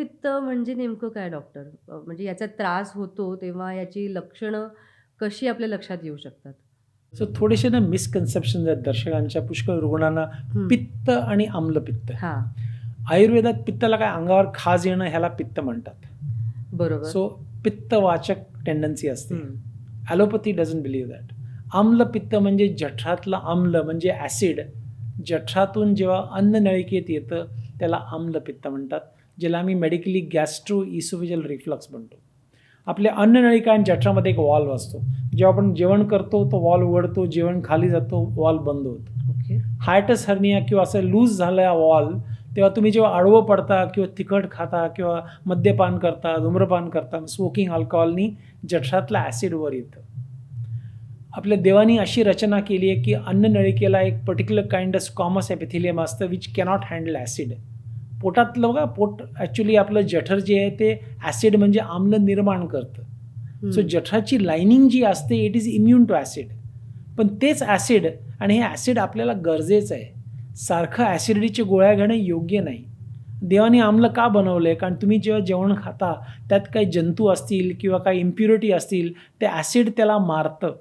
आम्लपित्त म्हणजे नेमकं काय डॉक्टर? म्हणजे याचा त्रास होतो तेव्हा याची लक्षणं कशी आपल्या लक्षात येऊ शकतात? सो थोडेसे ना मिसकन्सेप्शन आहेत दर्शकांच्या पुष्कळ रुग्णांना. पित्त आणि आम्लपित्त हां. आयुर्वेदात पित्ताला काय अंगावर खाज येणं ह्याला पित्त म्हणतात बरोबर. सो पित्तवाचक टेंडन्सी असते. ॲलोपॅथी डझंट बिलीव्ह दॅट आम्लपित्त म्हणजे जठरातलं आम्ल म्हणजे ॲसिड जठरातून जेव्हा अन्न नळिकेत येतं त्याला आम्लपित्त म्हणतात ज्याला आम्ही मेडिकली गॅस्ट्रो इसोफिजल रिफ्लक्स म्हणतो. आपल्या अन्ननळिका आणि जठरामध्ये एक वॉल्व असतो जेव्हा आपण जेवण करतो तो वॉल उघडतो जेवण खाली जातो वॉल बंद होतो. ओके. हायटस हर्निया किंवा असं लूज झालं वॉल तेव्हा तुम्ही जेव्हा आडवं पडता किंवा तिखट खाता किंवा मद्यपान करता धूम्रपान करता स्मोकिंग अल्कोहोलनी जठरातलं ॲसिड वर येतं. आपल्या देवानी अशी रचना केली आहे की अन्ननळिकेला एक particular kind of squamous epithelium असतं विच कॅनॉट हँडल ॲसिड पोटातलं बघा पोट ॲक्च्युली आपलं जठर जे आहे ते ॲसिड म्हणजे आम्ल निर्माण करतं. सो जठराची लाइनिंग जी असते it is immune to acid पण तेच ॲसिड आणि हे ॲसिड आपल्याला गरजेचं आहे. सारखं ॲसिडिटीचे गोळ्या घेणं योग्य नाही. देवाने आम्ल का बनवलं आहे कारण तुम्ही जेव्हा जेवण खाता त्यात काही जंतू असतील किंवा काही इम्प्युरिटी असतील ते ॲसिड त्याला मारतं.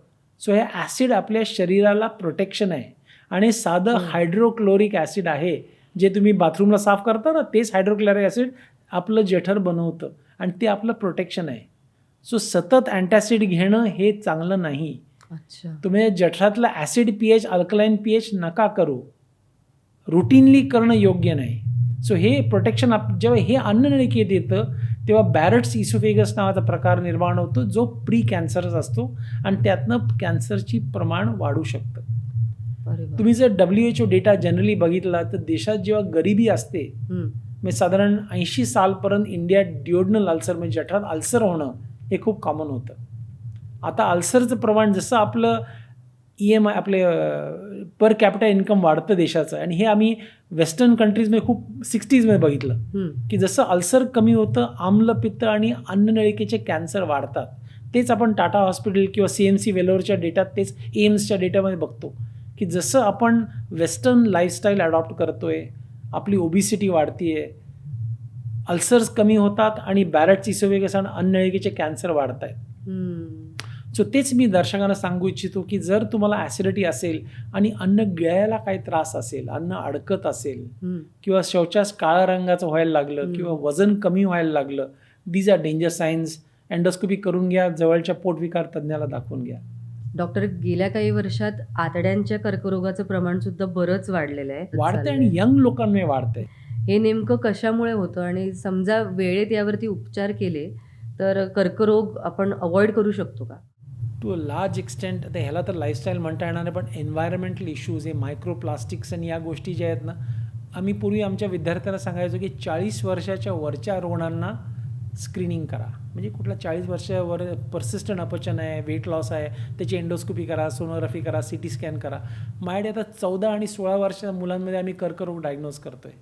सो हे ॲसिड आपल्या शरीराला प्रोटेक्शन आहे. आणि साधं. हायड्रोक्लोरिक ॲसिड आहे. जे तुम्ही बाथरूमला साफ करता ना तेच हायड्रोक्लोरिक ॲसिड आपलं जठर बनवतं आणि ते आपलं प्रोटेक्शन आहे सो सतत अँटॅसिड घेणं हे चांगलं नाही अच्छा. तुम्ही जठरातलं acid P H alkaline P H नका करू रुटीनली करणं योग्य नाही सो हे प्रोटेक्शन आप जेव्हा हे अन्ननळिकेत येतं तेव्हा बॅरट्स इसोफेगस नावाचा प्रकार निर्माण होतो जो प्री कॅन्सरच असतो आणि त्यातनं कॅन्सरची प्रमाण वाढू शकतं! तुम्ही जर W H O data generally बघितला तर देशात जेव्हा गरिबी असते. म्हणजे साधारण ऐंशी सालपर्यंत इंडियात डिओडनल अल्सर म्हणजे जठरात अल्सर होणं हे खूप कॉमन होतं. आता अल्सरचं प्रमाण जसं आपलं ई एम आय आपले पर कॅपिटल इन्कम वाढतं देशाचं आणि हे आम्ही वेस्टर्न कंट्रीजमध्ये खूप सिक्स्टीजमध्ये बघितलं. की जसं अल्सर कमी होतं आम्लपित्त आणि अन्ननळिकेचे कॅन्सर वाढतात. तेच आपण टाटा हॉस्पिटल किंवा सी एम सी वेलोरच्या डेटात तेच एम्सच्या डेटामध्ये बघतो. की जसं आपण वेस्टर्न लाईफस्टाईल अडॉप्ट करतोय आपली ओबिसिटी वाढतीये अल्सर्स कमी होतात आणि बॅरट इसोवेगस आणि अन्ननळिकेचे कॅन्सर वाढत आहेत. सो तेच मी दर्शकांना सांगू इच्छितो की जर तुम्हाला ॲसिडिटी असेल आणि अन्न गिळायला काही त्रास असेल अन्न अडकत असेल. किंवा शौचास काळ्या रंगाचं व्हायला लागलं. किंवा वजन कमी व्हायला लागलं these are danger signs endoscopy करून घ्या जवळच्या पोटविकार तज्ज्ञाला दाखवून घ्या डॉक्टर गेल्या काही वर्षात आतड्यांच्या कर्करोगाचं प्रमाण सुद्धा बरंच वाढलेलं आहे. वाढतंय आणि. यंग लोकांमध्ये वाढतंय हे नेमकं कशामुळे होतं आणि समजा वेळेत यावरती उपचार केले तर कर्करोग आपण अव्हॉइड करू शकतो का? टू अ लार्ज एक्सटेंट आता ह्याला तर लाईफस्टाईल म्हणता येणार नाही पण एन्व्हायरमेंटल इश्यूज हे मायक्रोप्लास्टिक्स आणि या गोष्टी ज्या आहेत ना आम्ही पूर्वी आमच्या विद्यार्थ्यांना सांगायचो की चाळीस वर्षाच्या वरच्या रुग्णांना स्क्रीनिंग करा. म्हणजे कुठला चाळीस वर्षावर पर्सिस्टंट अपचन आहे वेट लॉस आहे त्याची एंडोस्कोपी करा सोनोग्राफी करा सी टी स्कॅन करा माझ्याकडे आता चौदा आणि सोळा वर्षाच्या मुलांमध्ये आम्ही कर्करोग डायग्नोज करतो आहे